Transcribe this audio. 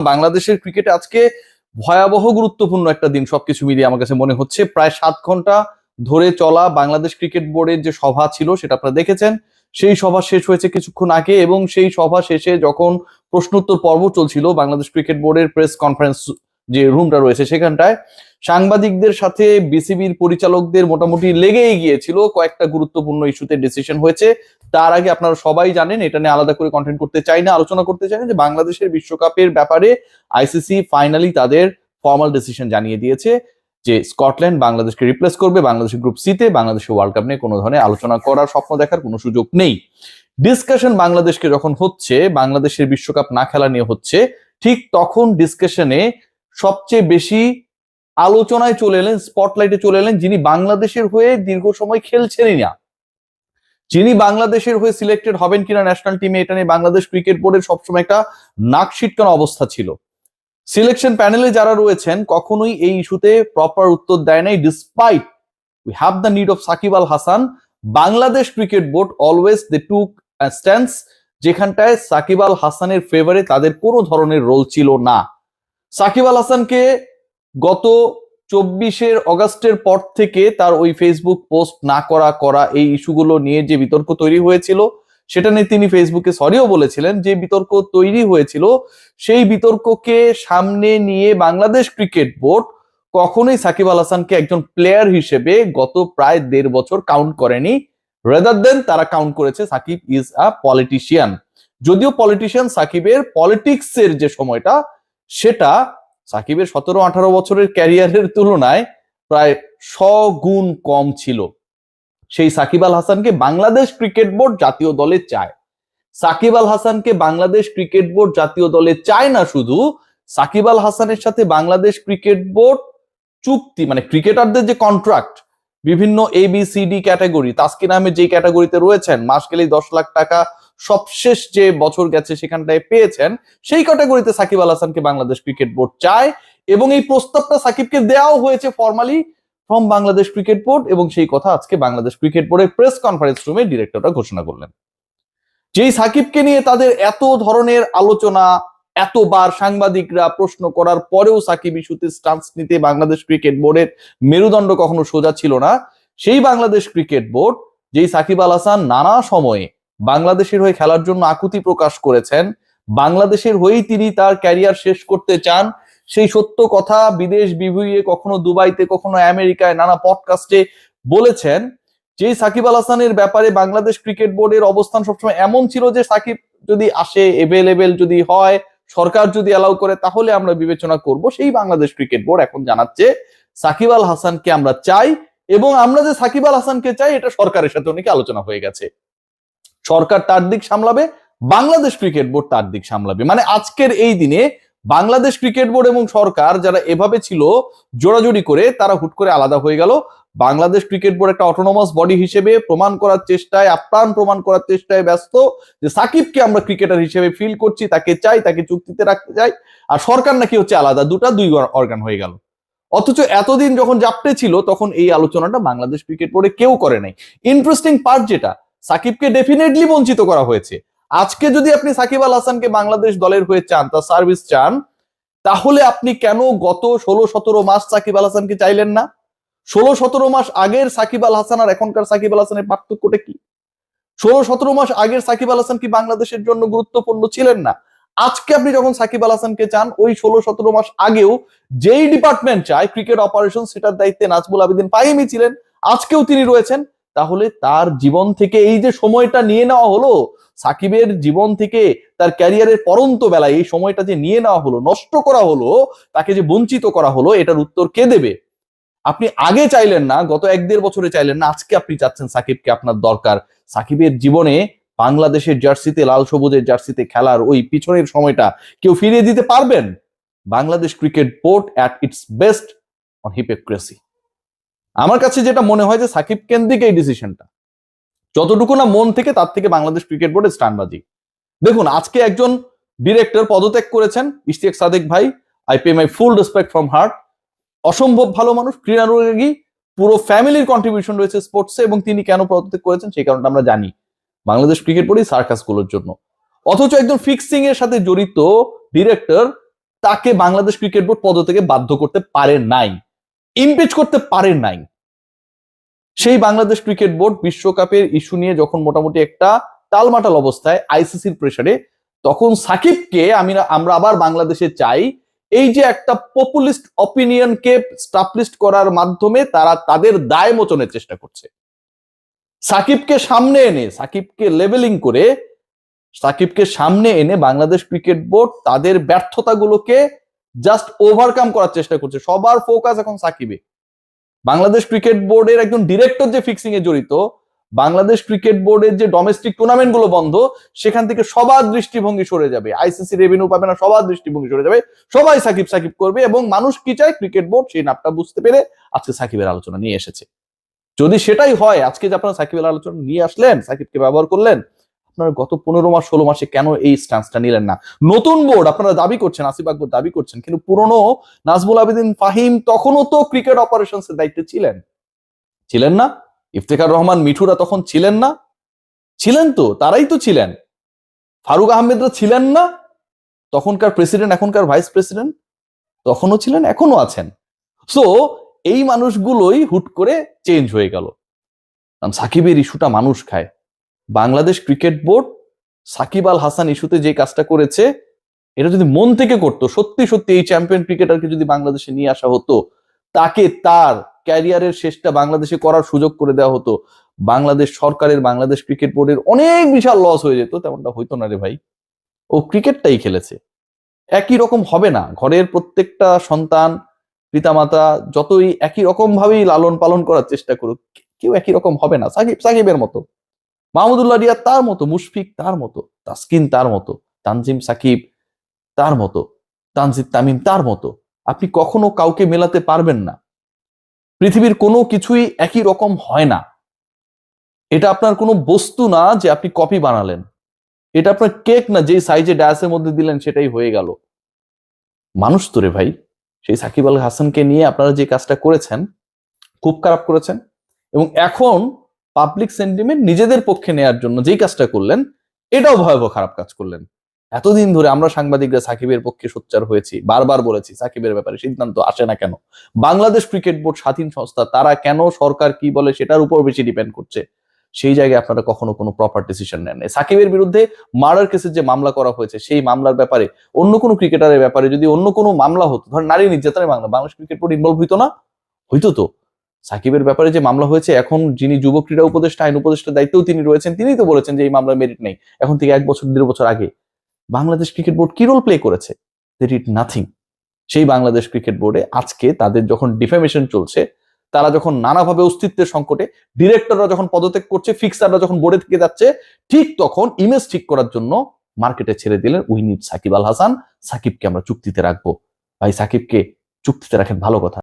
বাংলাদেশের ক্রিকেটে আজকে ভয়াবহ গুরুত্বপূর্ণ একটা দিন সবকিছু মিলিয়ে আমার কাছে মনে হচ্ছে। প্রায় সাত ঘণ্টা ধরে চলা বাংলাদেশ ক্রিকেট বোর্ডের যে সভা ছিল সেটা আপনারা দেখেছেন। সেই সভা শেষ হয়েছে কিছুক্ষণ আগে এবং সেই সভা শেষে যখন প্রশ্নোত্তর পর্ব চলছিল বাংলাদেশ ক্রিকেট বোর্ডের প্রেস কনফারেন্স যে রুমটা রয়েছে সেখানটায়, সাংবাদিকদের সাথে বিসিবির পরিচালকদের মোটামুটি লেগেই গিয়েছিল, কয়েকটা গুরুত্বপূর্ণ ইস্যুতে ডিসিশন হয়েছে। তার আগে আপনারা সবাই জানেন, এটা নিয়ে আলাদা করে কন্টেন্ট করতে চাই না, আলোচনা করতে চাই না যে বাংলাদেশের বিশ্বকাপের ব্যাপারে আইসিসি ফাইনালি তাদের ফর্মাল ডিসিশন জানিয়ে দিয়েছে যে স্কটল্যান্ড বাংলাদেশকে রিপ্লেস করবে বাংলাদেশের গ্রুপ সিতে বাংলাদেশের ওয়ার্ল্ড কাপ নিয়ে কোনো ধরনের আলোচনা করার স্বপ্ন দেখার কোনো সুযোগ নেই। ডিসকাশন বাংলাদেশকে যখন হচ্ছে, বাংলাদেশের বিশ্বকাপ না খেলা নিয়ে হচ্ছে, ঠিক তখন ডিসকাশনে সবচেয়ে বেশি আলোচনায় চলে এলেন স্পটলাইটে চলে এলেন যিনি বাংলাদেশের হয়ে দীর্ঘ সময় খেলছেনই না। যিনি বাংলাদেশের হয়ে সিলেক্টেড হবেন কিনা ন্যাশনাল টিমে এটা নিয়ে বাংলাদেশ ক্রিকেট বোর্ডের সবসময় একটা নাক ছিটকানো অবস্থা ছিল। সিলেকশন প্যানেলে যারা রয়েছেন, কখনোই এই ইস্যুতে প্রপার উত্তর দেয় নাই despite we have the need of Shakib Al Hasan, Bangladesh cricket board always they took stance যেখানটায় সাকিব আল হাসানের ফেভারে তাদের কোনো ধরনের রোল ছিল না। সাকিব আল হাসানকে গত চব্বিশের অগাস্টের পর থেকে তার ওই ফেসবুক পোস্ট না করা করা এই ইস্যুগুলো নিয়ে যে বিতর্ক তৈরি হয়েছিল, সেটা নিয়ে তিনি ফেসবুকে সরিও বলেছিলেন, যে বিতর্ক তৈরি হয়েছিল, সেই বিতর্ককে সামনে নিয়ে বাংলাদেশ ক্রিকেট বোর্ড কখনোই সাকিব আল হাসানকে একজন প্লেয়ার হিসেবে গত প্রায় দেড় বছর কাউন্ট করেনি। রেদার দেন তারা কাউন্ট করেছে সাকিব ইজ আ পলিটিশিয়ান যদিও পলিটিশিয়ান সাকিবের পলিটিক্স এর যে সময়টা সেটা সাকিবের সতেরো, আঠারো বছরের ক্যারিয়ারের তুলনায় প্রায় গুণ কম ছিল। সেই সাকিব আল হাসানকে বাংলাদেশ ক্রিকেট বোর্ড জাতীয় দলে চায়। সাকিব আল হাসানকে বাংলাদেশ ক্রিকেট বোর্ড জাতীয় দলে চায় না শুধু, সাকিব আল হাসানের সাথে বাংলাদেশ ক্রিকেট বোর্ড চুক্তি মানে ক্রিকেটারদের যে কন্ট্রাক্ট বিভিন্ন A B C D category Taskin Ahmed যে ক্যাটাগরিতে রয়েছেন মাস গেলেই দশ লাখ টাকা সবশেষ যে বছর গেছে সেখানটায় পেয়েছেন, সেই ক্যাটাগরিতে সাকিব আল হাসানকে বাংলাদেশ ক্রিকেট বোর্ড চায় এবং এই প্রস্তাবটা সাকিবকে দেওয়াও হয়েছে formally from Bangladesh cricket board এবং সেই কথা আজকে বাংলাদেশ ক্রিকেট বোর্ডের প্রেস কনফারেন্স রুমে ডিরেক্টররা ঘোষণা করলেন। যেই সাকিবকে নিয়ে তাদের এত ধরনের আলোচনা এতবার সাংবাদিকরা প্রশ্ন করার পরেও সাকিব ইস্যুতে স্টান্স নিতে বাংলাদেশ ক্রিকেট বোর্ডের মেরুদণ্ড কখনো সোজা ছিল না। সেই বাংলাদেশ ক্রিকেট বোর্ড যেই সাকিব আল হাসান নানা সময়ে বাংলাদেশের হয়ে খেলার জন্য আকুতি প্রকাশ করেছেন, বাংলাদেশের হয়েই তিনি তার ক্যারিয়ার শেষ করতে চান, সেই সত্য কথা বিদেশ বিভুঁইয়ে কখনো দুবাইতে, কখনো আমেরিকায় নানা পডকাস্টে বলেছেন যে সাকিব আল হাসানের ব্যাপারে বাংলাদেশ ক্রিকেট বোর্ডের অবস্থান সবসময় এমন ছিল যে সাকিব যদি আসে এভেলেবেল যদি হয় সরকার যদি অ্যালাউ করে, তাহলে আমরা বিবেচনা করব সেই বাংলাদেশ ক্রিকেট বোর্ড এখন জানাচ্ছে, সাকিব আল হাসানকে আমরা চাই এবং আমরা যে সাকিব আল হাসানকে চাই, এটা সরকারের সাথে অনেকে আলোচনা হয়ে গেছে। সরকার তার দিক সামলাবে, বাংলাদেশ ক্রিকেট বোর্ড তার দিক সামলাবে। মানে আজকের এই দিনে বাংলাদেশ ক্রিকেট বোর্ড এবং সরকার যারা এভাবে ছিল, জোড়াজোড়ি করে, তারা হুট করে আলাদা হয়ে গেল। বাংলাদেশ ক্রিকেট বোর্ড একটা অটোনোমাস বডি হিসেবে প্রমাণ করার চেষ্টায়, আপ্রাণ প্রমাণ করার চেষ্টায় ব্যস্ত যে সাকিবকে আমরা ক্রিকেটার হিসেবে ফিল করছি, তাকে চাই, তাকে চুক্তিতে রাখতে চাই আর সরকার নাকি হচ্ছে আলাদা, দুটা দুই অর্গান হয়ে গেল। অথচ এতদিন যখন জাপটে ছিল, তখন এই আলোচনাটা বাংলাদেশ ক্রিকেট বোর্ডে কেউ করে নাই। ইন্টারেস্টিং পার্ট যেটা, সাকিবকে ডেফিনেটলি বঞ্চিত করা হয়েছে। আজকে যদি আপনি সাকিব আল হাসানকে বাংলাদেশ দলের হয়ে চান, তার সার্ভিস চান, তাহলে আপনি কেন গত ষোলো সতেরো মাস সাকিব আল হাসানকে চাইলেন না? ষোলো সতেরো মাস আগের সাকিব আল হাসান আর এখনকার সাকিব আল হাসানের পার্থক্যটা কি? ষোলো সতেরো মাস আগের সাকিব আল হাসান কি বাংলাদেশের জন্য গুরুত্বপূর্ণ ছিলেন না? আজকে আপনি যখন সাকিব আল হাসানকে চান, ওই ষোলো সতেরো মাস আগেও যেই ডিপার্টমেন্ট চায় ক্রিকেট অপারেশন সেটার দায়িত্বে নাজমুল আবেদিন ফাহিমি ছিলেন, আজকেও তিনি রয়েছেন। তাহলে তার জীবন থেকে এই যে সময়টা নিয়ে নেওয়া হলো, সাকিবের জীবন থেকে তার ক্যারিয়ারের পরন্ত বেলায় এই সময়টা যে নিয়ে নেওয়া হলো, নষ্ট করা হলো, তাকে যে বঞ্চিত করা হলো, এটার উত্তর কে দেবে? আপনি আগে চাইলেন না, গত এক দেড় বছরে চাইলেন না, আজকে আপনি চাচ্ছেন সাকিবকে আপনার দরকার। সাকিবের জীবনে বাংলাদেশের জার্সিতে, লাল সবুজের জার্সিতে খেলার ওই পিছনের সময়টা কেউ ফিরিয়ে দিতে পারবেন? Bangladesh cricket board at its best on hypocrisy আমার কাছে যেটা মনে হয় যে সাকিব কেন্দ্রিক এই ডিসিশনটা যতটুকু না মন থেকে, তার থেকে বাংলাদেশ ক্রিকেট বোর্ডের স্টানবাজি। দেখুন, আজকে একজন ডিরেক্টর পদত্যাগ করেছেন, ইশতিয়াক সাদেক ভাই I pay my full respect from heart অসম্ভব ভালো মানুষ ক্রীড়ানুরাগী পুরো ফ্যামিলির কন্ট্রিবিউশন রয়েছে স্পোর্টসে এবং তিনি কেন পদত্যাগ করেছেন সেই কারণটা আমরা জানি। বাংলাদেশ ক্রিকেট বোর্ডই সার্কাসগুলোর জন্য। অথচ একজন ফিক্সিং এর সাথে জড়িত ডিরেক্টর তাকে বাংলাদেশ ক্রিকেট বোর্ড পদ থেকে বাধ্য করতে পারে নাই। ইমপিচ করতে পারে নাই। সেই বাংলাদেশ ক্রিকেট বোর্ড বিশ্বকাপের ইস্যু নিয়ে যখন মোটামুটি একটা টালমাটাল অবস্থায় আইসিসির প্রেসারে তখন সাকিবকে আমি, আমরা আবার বাংলাদেশে চাই এই যে একটা পপুলিস্ট অপিনিয়নকে স্টাবলিস্ট করার মাধ্যমে তারা তাদের দায় মোচনের চেষ্টা করছে। সাকিবকে সামনে এনে, সাকিবকে লেভেলিং করে, সাকিবকে সামনে এনে বাংলাদেশ ক্রিকেট বোর্ড তাদের ব্যর্থতাগুলোকে জাস্ট ওভারকাম করার চেষ্টা করছে। সবার ফোকাস এখন সাকিবে। বাংলাদেশ ক্রিকেট বোর্ডের একজন ডিরেক্টর যে ফিক্সিং এ জড়িত বাংলাদেশ ক্রিকেট বোর্ডের যে ডোমেস্টিক টুর্নামেন্টগুলো বন্ধ, সেখান থেকে সবার দৃষ্টিভঙ্গি সরে যাবে। আইসিসি রেভিনিউ পাবে না, সবার দৃষ্টিভঙ্গি সরে যাবে। সবাই সাকিব সাকিব করবে এবং মানুষ কি চায়? ক্রিকেট বোর্ড, সেই নাপটা বুঝতে পেরে আজকে সাকিবের আলোচনা নিয়ে এসেছে। যদি সেটাই হয়, আজকে যে আপনারা সাকিবের আলোচনা নিয়ে আসলেন, সাকিবকে ব্যবহার করলেন, আপনারা গত পনেরো মাস, ষোলো মাসে কেন এই স্ট্যান্সটা নিলেন না? নতুন বোর্ড, আপনারা দাবি করছেন, আসিফ আকবর দাবি করছেন, কিন্তু পুরনো নাজমুল আবেদিন ফাহিম তখনও তো ক্রিকেট অপারেশনস এর দায়িত্বে ছিলেন। ছিলেন না? ইফতেখার রহমান মিঠুরা তখন ছিলেন না? ছিলেন তো, তারাই তো ছিলেন। ফারুক আহমেদরা ছিলেন না? তখনকার প্রেসিডেন্ট এখনকার ভাইস প্রেসিডেন্ট তখনও ছিলেন এখনও আছেন। সো এই মানুষগুলোই হুট করে চেঞ্জ হয়ে গেল। কারণ সাকিবের ইস্যুটা মানুষ খায়। বাংলাদেশ ক্রিকেট বোর্ড সাকিব আল হাসান ইস্যুতে যে কাজটা করেছে, এটা যদি মন থেকে করতো, সত্যি সত্যি এই চ্যাম্পিয়ন ক্রিকেটারকে যদি বাংলাদেশে নিয়ে আসা হতো, তাকে তার ক্যারিয়ারের শেষটা বাংলাদেশে করার সুযোগ করে দেওয়া হতো। বাংলাদেশ সরকারের, বাংলাদেশ ক্রিকেট বোর্ডের অনেক বিশাল লস হয়ে যেত, তেমনটা হইতো না রে ভাই। ও ক্রিকেটটাই খেলেছে। একই রকম হবে না। ঘরের প্রত্যেকটা সন্তান, পিতামাতা যতই একই রকম ভাবেই লালন পালন করার চেষ্টা করুক কেউ একই রকম হবে না। সাকিব, সাকিবের মতো। মাহমুদুল্লাহ রিয়া তার মতো, মুশফিক তার মতো, তাসকিন তার মতো, তানজিম সাকিব তার মতো, তানজিদ তামিম তার মতো। আপনি কখনো কাউকে মেলাতে পারবেন না। পৃথিবীর কোনো কিছুই একই রকম হয় না। এটা আপনার কোনো বস্তু না যে আপনি কপি বানালেন। এটা আপনার কেক না যে সাইজে ডায়াসের মধ্যে দিলেন, সেটাই হয়ে গেল। মানুষ তো রে ভাই, সেই সাকিব আল হাসানকে নিয়ে আপনারা যে কাজটা করেছেন, খুব খারাপ করেছেন। এবং এখন পাবলিক সেন্টিমেন্ট নিজেদের পক্ষে নেয়ার জন্য যেই কাজটা করলেন, এটাও ভয়াবহ খারাপ কাজ করলেন। এতদিন ধরে আমরা সাংবাদিকরা সাকিবের পক্ষে সোচ্চার হয়েছি, বারবার বলেছি, সাকিবের ব্যাপারে সিদ্ধান্ত আসে না কেন? বাংলাদেশ ক্রিকেট বোর্ড স্বাধীন সংস্থা, তারা কেন সরকার কি বলে সেটার উপর বেশি ডিপেন্ড করছে? সেই জায়গায় আপনারা কখনো কোনো প্রপার ডিসিশন নেন। সাকিবের বিরুদ্ধে মার্ডার কেসের যে মামলা করা হয়েছে, সেই মামলার ব্যাপারে অন্য কোনো ক্রিকেটারের ব্যাপারে যদি অন্য কোনো মামলা হতো ধর নারী নির্যাতনের মামলা, বাংলাদেশ ক্রিকেট বোর্ড ইনভলভ হইতো না? হইতো তো। সাকিবের ব্যাপারে যে মামলা হয়েছে, এখন যিনি যুব ক্রীড়া উপদেষ্টা, আইন উপদেষ্টার দায়িত্বেও তিনি রয়েছেন, তিনিই তো বলেছেন যে এই মামলার মেরিট নেই। এখন থেকে এক বছর, দেড় বছর আগে বাংলাদেশ ক্রিকেট বোর্ড কি রোল প্লে করেছে? নাথিং সেই বাংলাদেশ ক্রিকেট বোর্ডে আজকে তাদের যখন ডিফেমেশন চলছে, তারা যখন নানাভাবে অস্তিত্বের সংকটে ডিরেক্টররা যখন পদত্যাগ করছে ফিক্সাররা যখন বোর্ডে থেকে যাচ্ছে, ঠিক তখন ইমেজ ঠিক করার জন্য মার্কেটে ছেড়ে দিলেন উই নিড সাকিব আল হাসান। সাকিবকে আমরা চুক্তিতে রাখব। ভাই, সাকিবকে চুক্তিতে রাখেন ভালো কথা।